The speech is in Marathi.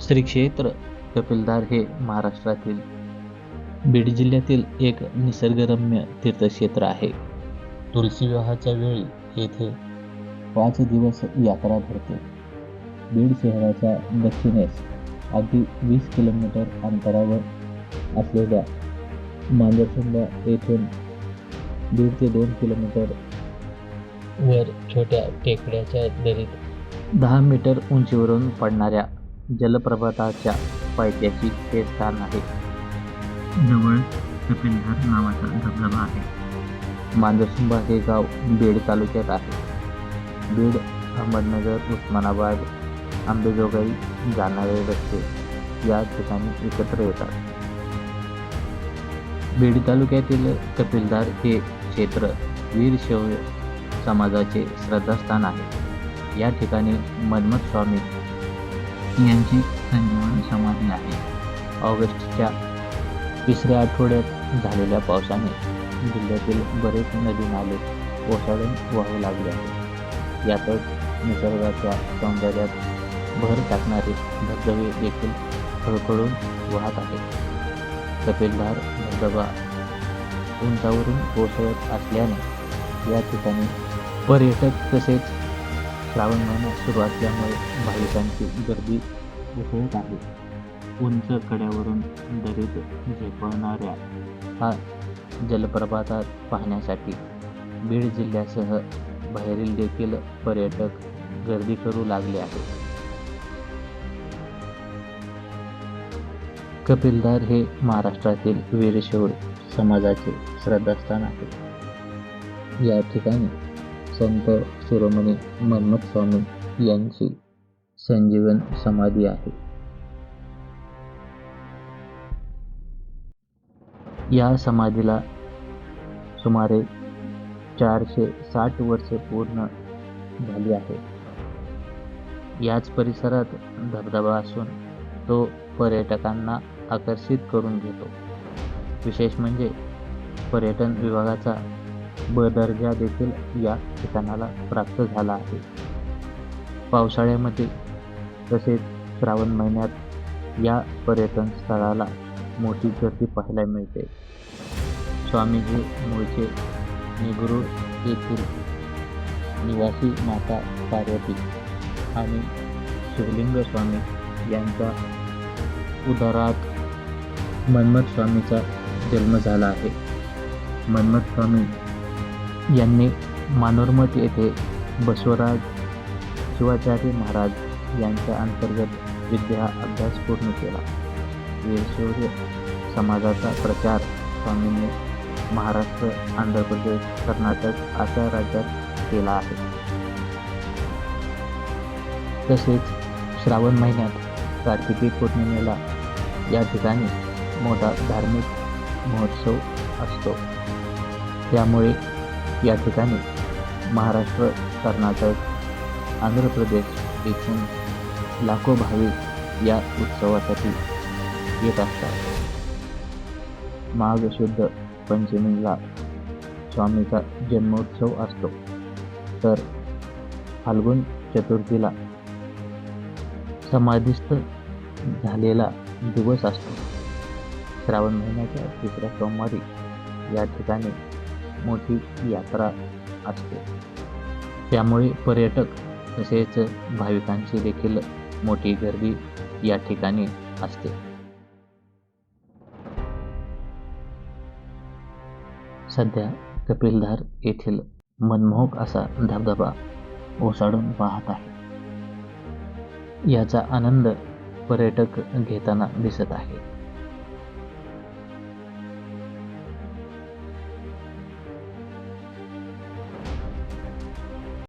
श्री क्षेत्र कपिलधार हे महाराष्ट्रातील बीड जिल्ह्यातील एक निसर्गरम्य तीर्थक्षेत्र आहे. तुलसी विवाहाच्या वेळी येथे पाच दिवस यात्रा भरते. बीड शहराच्या दक्षिणेस अगदी वीस किलोमीटर अंतरावर असलेल्या मांजरसुंबा येथून दीड ते दोन किलोमीटर वर छोट्या टेकड्याच्या दरीत दहा मीटर उंचीवरून पडणाऱ्या जलप्रपाताच्या पायथ्याशी हे स्थान आहे. जवळ कपिलधार नावाचा धबधबा आहे. मांजरसुंबा हे गाव बीड तालुक्यात आहे. बीड अहमदनगर उस्मानाबाद आंबेजोगाई जाणारे रस्ते या ठिकाणी एकत्र येतात. बीड तालुक्यातील कपिलधार हे क्षेत्र वीरशैव समाजाचे श्रद्धास्थान आहे. या ठिकाणी मन्मथ स्वामी यांची संजीवन समाधी आहे. ऑगस्टच्या तिसऱ्या आठवड्यात झालेल्या पावसाने जिल्ह्यातील बरेच नदी नाले ओसाडून वाहू लागले आहेत. यातच निसर्गाच्या सौंदर्यात भर टाकणारे धबधबे देखील खळखळून वाहत आहेत. कपिलधार धबधबा उंचावरून कोसळत असल्याने या ठिकाणी पर्यटक तसेच श्रावण महिना सुरू असल्यामुळे भाविकांची गर्दी उसळत आहे. उंच कड्यावरून दरीत झेपवणाऱ्या हा जलप्रपातात पाहण्यासाठी बीड जिल्ह्यासह बाहेरील देखील पर्यटक गर्दी करू लागले आहेत. कपिलधार हे महाराष्ट्रातील वीरशैव समाजाचे श्रद्धास्थान आहे. या ठिकाणी संत शिरोमणी मन्मथ स्वामी यांची संजीवन समाधी आहे. या समाधीला सुमारे चारशे साठ वर्षे पूर्ण झाली आहे. याच परिसरात धबधबा असून तो पर्यटकांना आकर्षित करून घेतो. विशेष म्हणजे पर्यटन विभागाचा ब दर्जा देखील या ठिकाणाला प्राप्त झाला आहे. पावसाळ्यामध्ये तसेच श्रावण महिन्यात या पर्यटन स्थळाला मोठी गर्दी पाहायला मिळते. स्वामीजी मूळचे निगुरू येथील निवासी माता पार्वती आणि शिवलिंग स्वामी यांच्या उदारात मन्मथ स्वामीचा जन्म झाला आहे. मन्मथ स्वामी यांनी मानोरमठ येथे बसवराज शिवाचार्य महाराज यांच्या अंतर्गत विद्या अभ्यास पूर्ण केला. वीरशौर्य समाजाचा प्रचार स्वामींनी महाराष्ट्र आंध्र प्रदेश कर्नाटक अशा राज्यात केला आहे. तसेच श्रावण महिन्यात कार्तिकी पौर्णिमेला या ठिकाणी मोठा धार्मिक महोत्सव असतो. त्यामुळे या ठिकाणी महाराष्ट्र कर्नाटक आंध्र प्रदेश येथून लाखो भाविक या उत्सवासाठी येत असतात. माघ शुद्ध पंचमीला स्वामीचा जन्मोत्सव असतो. तर फाल्गुन चतुर्थीला समाधिस्थ झालेला दिवस असतो. श्रावण महिन्याच्या तिसऱ्या सोमवारी या ठिकाणी मोठी यात्रा असते. त्यामुळे पर्यटक तसेच भाविकांची देखील मोठी गर्दी या ठिकाणी असते. सध्या कपिलधार येथील मनमोहक असा धबधबा ओसाडून वाहत आहे. याचा आनंद पर्यटक घेताना दिसत आहे.